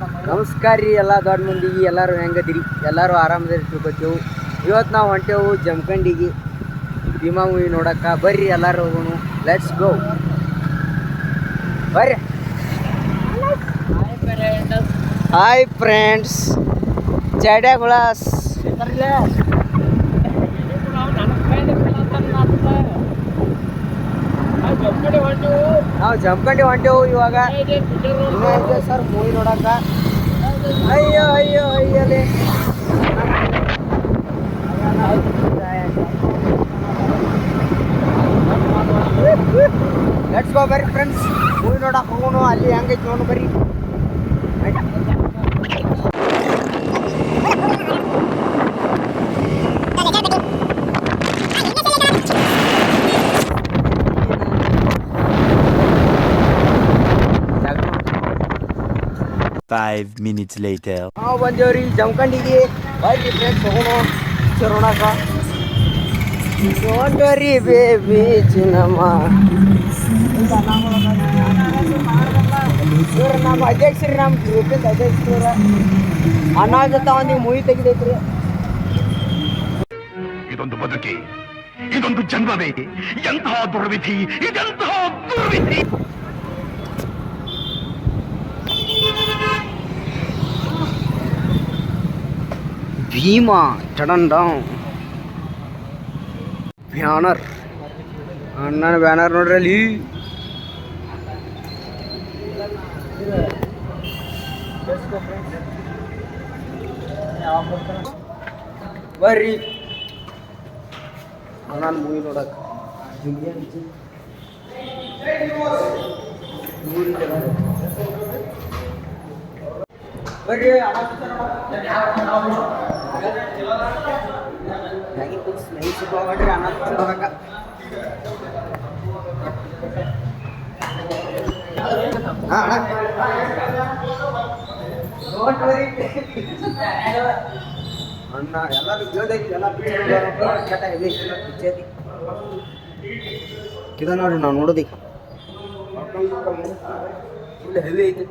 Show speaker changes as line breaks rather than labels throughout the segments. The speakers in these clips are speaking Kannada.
ನಮಸ್ಕಾರ ರೀ ಎಲ್ಲ ದೊಡ್ಡ ಮಂದಿಗೆ ಎಲ್ಲರೂ ಹೆಂಗದಿರಿ? ಎಲ್ಲರೂ ಆರಾಮದಿರಿ ತಿಳ್ಕೊತೇವು. ಇವತ್ತು ನಾವು ಹೊಂಟೇವು ಜಮಖಂಡಿಗೆ. ಭೀಮಾ ಮೂವಿ ನೋಡಕ್ಕ. ಬರ್ರಿ ಎಲ್ಲರೂ ಹೋಗೋಣ. ಲೆಟ್ಸ್ ಗೋ ಬರ್ರಿ. ಹಾಯ್ ಫ್ರೆಂಡ್ಸ್ ಜಡ್ಯಾಗುಳಸ್ ನಾವು ಜಮ್ಕಂಡಿ ಹೊಂಟೆವು ಇವಾಗ. ಸರ್, ಮೂವಿ ನೋಡಕ್ಕ ಅಯ್ಯೋ ಅಯ್ಯೋ, ಅಯ್ಯಲೇ. ಲೆಟ್ಸ್ ಗೋ ಬರ್ರಿ ಫ್ರೆಂಡ್ಸ್ ಮೂವಿ ನೋಡಕ್ಕೆ ಹೋಗೋಣ, ಅಲ್ಲಿ ಹೆಂಗೈತೆ ನೋಡು ಬರ್ರಿ.
Five minutes later.
ನಾವು ಬಂದೇವ್ರಿ ಜಮಖಂಡಿಗೆ. ಬರ್ರಿ ಫ್ರೆಂಡ್ಸ್ ಹೋಗೋಣ ಬೇಬಿ ಚಿನ್ನಮ್ಮ. ನಮ್ಮ ಅಧ್ಯಕ್ಷರು ನಮ್ಮ ಅಧ್ಯಕ್ಷರು ಜೊತೆ ಒಂದು ಮೂವಿ ತೆಗಿದೈತ್ರಿ
ಇದೊಂದು ಬದುಕಿ ಇದೊಂದು ಜನ್ಮವೇ ಎಂತಹ ದುರ್ವಿಧಿ ಇದೆಂತಹ ದುರ್ವಿಧಿ.
ಭೀಮಾ ಚಡನ್ ಡೌನ್ ಬ್ಯಾನರ್. ಅಣ್ಣನ ಬ್ಯಾನರ್ ನೋಡ್ರಿ ಅಲ್ಲಿ. ಬರ್ರಿ. ಅಣ್ಣನ ಮೂವಿ ನೋಡಕ್. ಬರ್ರಿ. ಅಣ್ಣ ಎಲ್ಲರೂ ಕೇಳ್ದೈತಿ ಎಲ್ಲ ನೋಡ್ರಿ ನಾವು ನೋಡೋದಿ ಹೆವಿ ಐತಿ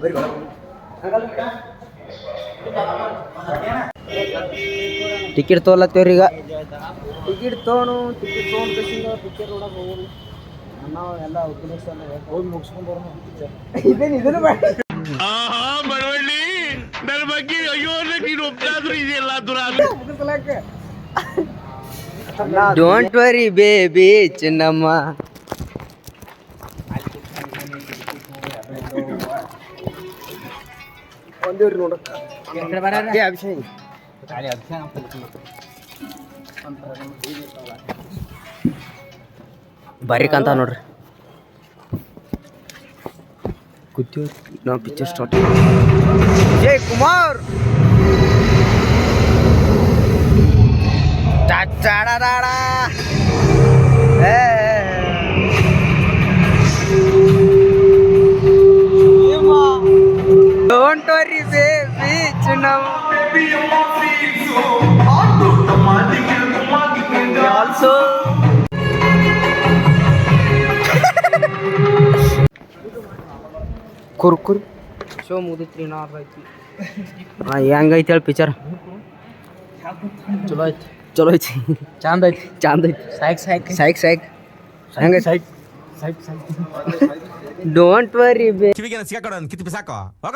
ಬರೀ ಟಿಕೆಟ್ ತೊಗೊಲತ್ತೇವ್ರಿ ಈಗ ಟಿಕೆಟ್ ತೊಗೊಂಡು ಟಿಕೆಟ್ ತೊಗೊಂಡು ಟಿಕೆಟ್ ಪಿಕ್ಚರ್ ನೋಡಕ್ಕೆ ಹೋಗೋಣ ನಾವು ಎಲ್ಲ ಉಪದೇಶ ಹೋಗಿ ಮುಗಿಸ್ಕೊಂಡು ಬರೋಣ ಇದೇನು ಇದನ್ನು
ಆಹಾ ಬಡವಳ್ಳಿ ನನ್ನ ಬಗ್ಗೆ ಅಯ್ಯೋ ನೀನು ಒಬ್ಬರಾದ್ರೂ ಇದೆಯಲ್ಲ ದುರಾದ
ಡೋಂಟ್ ವರಿ ಬೇಬಿ ಚಿನ್ನಮ್ಮ ಒಂದೇವ್ರಿ ನೋಡಕ್ಕ ಅಭಿಷೇಕ್. ಬರ್ರಿ ಕಂತ ನೋಡ್ರಿ. ಕೂತೀವ್ರಿ ನಾವು ಪಿಕ್ಚರ್ ಸ್ಟಾರ್ಟ್ ಜೈ ಕುಮಾರ್. ಟಾಟಾಡಾಡಾ. ಏ. worry, baby, Chinnamma. Also. Kurkure show ಮುಗಿತ್ರಿ ನಾ ಐತಿ ಹಾಂ ಹೆಂಗೈತಿ ಹೇಳಿ ಪಿಕ್ಚರ್ ಚಲೋ ಐತಿ ಚಲೋ ಐತಿ ಚಂದ ಐತಿ ಚಂದ ಐತಿ ಸಾಯ್ಕ್ ಸಾಯ್ಕ್ ಸಾಯ್ಕ್ ಸಾಯ್ಕ್ ಹೆಂಗ ಸಾಯ್ಕ್ ಡೋಂಟ್ ವರಿ
ಕಿವಿಗೆ ಸಿಕ್ಕಾಕೊಡ ಕಿತ್ತು ಬಿಸಾಕೋ ಹೋಗ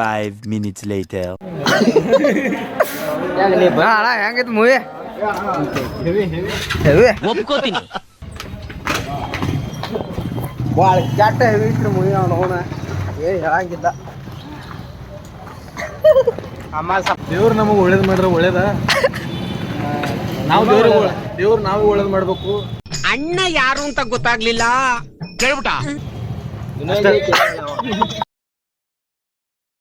Five minutes later.
ಅಣ್ಣ ಹೆಂಗೈತಿ ಮೂವಿ ಹೆವಿ
ಒಪ್ಕೋತೀನಿ.
ಭಾಳ ಕೆಟ್ಟ ಹೆವಿ ಇತ್ತು ಮೂವಿ ಅವನು ಅವನ ಏ ಹೇಳಂಗಿಲ್ಲ.
ದೇವ್ರು ನಮಗೆ ಒಳ್ಳೇದು ಮಾಡಿದ್ರೆ ಒಳ್ಳೇದ? ನಾವು ದೇವ್ರಿಗೆ ದೇವ್ರು ನಾವು ಒಳ್ಳೇದು ಮಾಡ್ಬೇಕು.
ಅಣ್ಣ ಯಾರು ಅಂತ ಗೊತ್ತಾಗ್ಲಿಲ್ಲ.
ಕೇಳ್ಬಿಟ್ಟ.